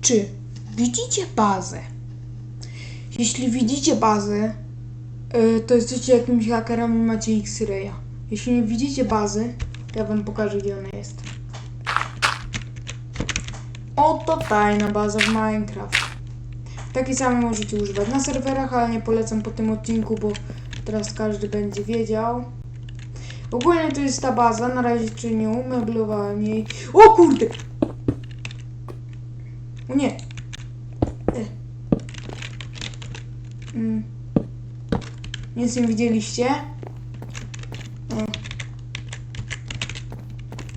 Czy widzicie bazę? Jeśli widzicie bazę, y, to jesteście jakimś hakerem i macie X-Raya. Jeśli nie widzicie bazy, ja wam pokażę gdzie ona jest. Oto tajna baza w Minecraft. Takiej samej możecie używać na serwerach, ale nie polecam po tym odcinku, bo teraz każdy będzie wiedział. Ogólnie to jest ta baza, na razie jeszcze nie umeblowałem jej. O kurde! O nie! E. Mm. Nic nie widzieliście? E.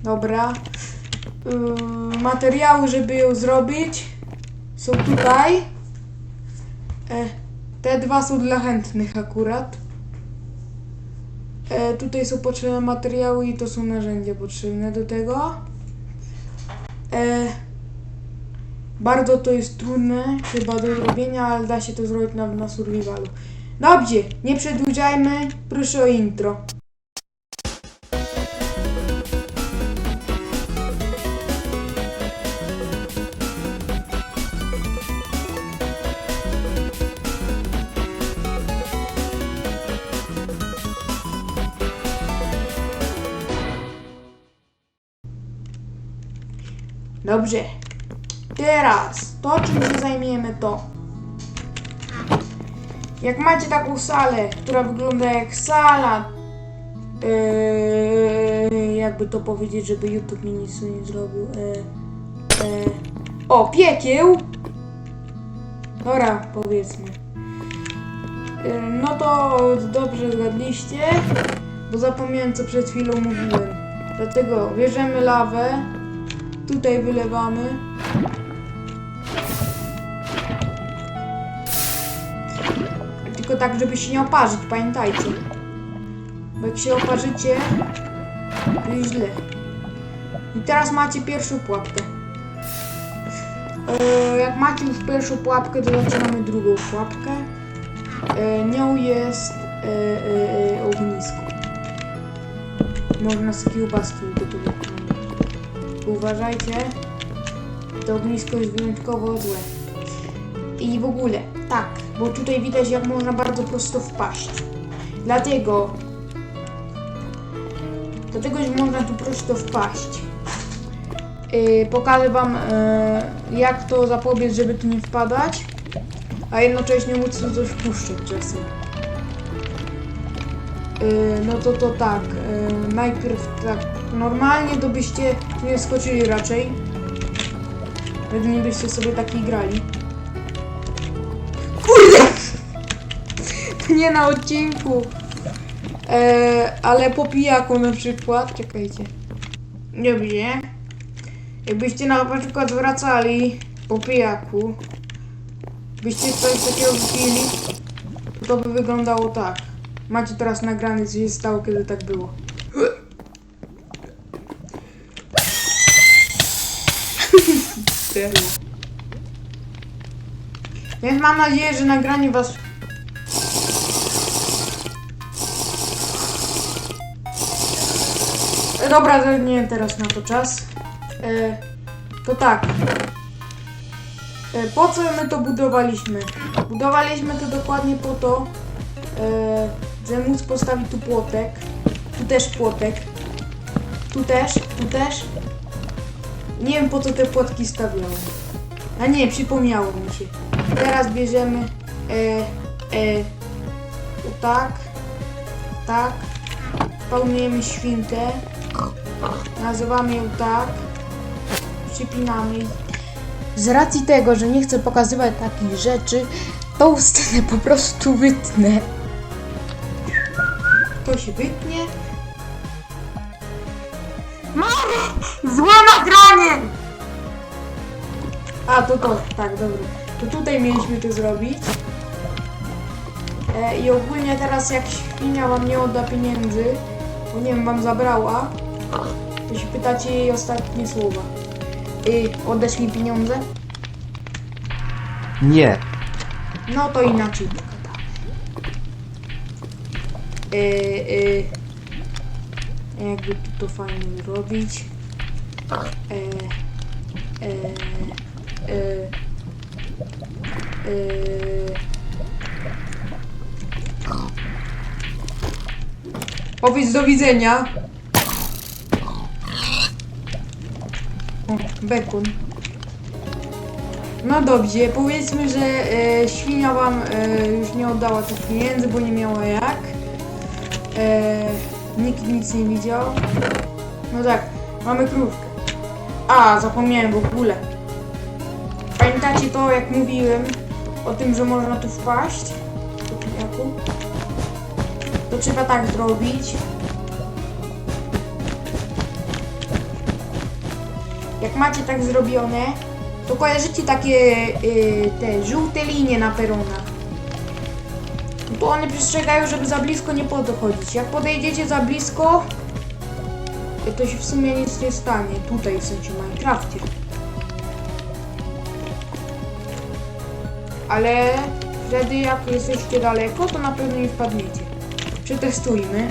Dobra. Yy, materiały, żeby ją zrobić są tutaj. E, te dwa są dla chętnych akurat. E, tutaj są potrzebne materiały i to są narzędzia potrzebne do tego. E, bardzo to jest trudne chyba do zrobienia, ale da się to zrobić na, na survivalu. Dobrze, nie przedłużajmy, proszę o intro. Dobrze. Teraz to, czym się zajmiemy, to. Jak macie taką salę, która wygląda jak sala, yy, jakby to powiedzieć, żeby YouTube mi nic nie zrobił. Yy, yy, o, piekieł! Dobra, powiedzmy. Yy, no to dobrze zgadliście, bo zapomniałem, co przed chwilą mówiłem. Dlatego bierzemy lawę, Tutaj wylewamy. Tylko tak, żeby się nie oparzyć, pamiętajcie. Bo jak się oparzycie, to jest źle. I teraz macie pierwszą pułapkę. E, jak macie już pierwszą pułapkę, to zaczynamy drugą pułapkę. E, nią jest e, e, e, ognisko. Można sobie kiełbaski ugotować. Uważajcie, to ognisko jest wyjątkowo złe. I w ogóle, tak, bo tutaj widać jak można bardzo prosto wpaść. Dlatego, dlatego, że można tu prosto wpaść. Yy, pokażę wam, yy, jak to zapobiec, żeby tu nie wpadać, a jednocześnie móc tu coś puszczać czasem. Yy, no to to tak, yy, najpierw tak, normalnie to byście tu nie skoczyli raczej. Jedynie byście sobie taki grali. Nie na odcinku. Yy, ale po pijaku na przykład, czekajcie. Dobrze. Jakbyście na przykład wracali po pijaku, byście coś takiego wypili, to by wyglądało tak. Macie teraz nagrane, co się stało, kiedy tak było. Więc mam nadzieję, że nagranie was... Dobra, to nie teraz na to czas. E, to tak. E, po co my to budowaliśmy? Budowaliśmy to dokładnie po to, e, że móc postawić tu płotek. Tu też płotek. Tu też, tu też. Nie wiem po co te płotki stawiałem. A nie, przypomniało mi się. Teraz bierzemy e, e, tak, tak. Pełnujemy świnkę. Nazywamy ją tak. Przypinamy. Z racji tego, że nie chcę pokazywać takich rzeczy, tą scenę po prostu wytnę. To się wytnie. Mamy! Złe nagranie! A, to to, tak, dobra. To tutaj mieliśmy to zrobić. E, I ogólnie teraz jak świnia wam nie odda pieniędzy, bo nie wiem, wam zabrała, się pytacie jej ostatnie słowa. Y, oddasz mi pieniądze? Nie. No to inaczej pogadamy. Yy, yy, jakby tu to fajnie zrobić. Yy, yy, yy, Yy... Powiedz do widzenia. Bekun. No dobrze, powiedzmy, że e, świnia wam e, już nie oddała tych pieniędzy, bo nie miała jak. E, nikt nic nie widział. No tak, mamy krówkę. A, zapomniałem w ogóle. Pamiętacie to, jak mówiłem o tym, że można tu wpaść? To trzeba tak zrobić. Jak macie tak zrobione, to kojarzycie takie y, te żółte linie na peronach. To one przestrzegają, żeby za blisko nie podchodzić. Jak podejdziecie za blisko, to się w sumie nic nie stanie. Tutaj w sensie w Minecrafcie. Ale wtedy jak jesteście daleko, to na pewno nie wpadniecie. Przetestujmy.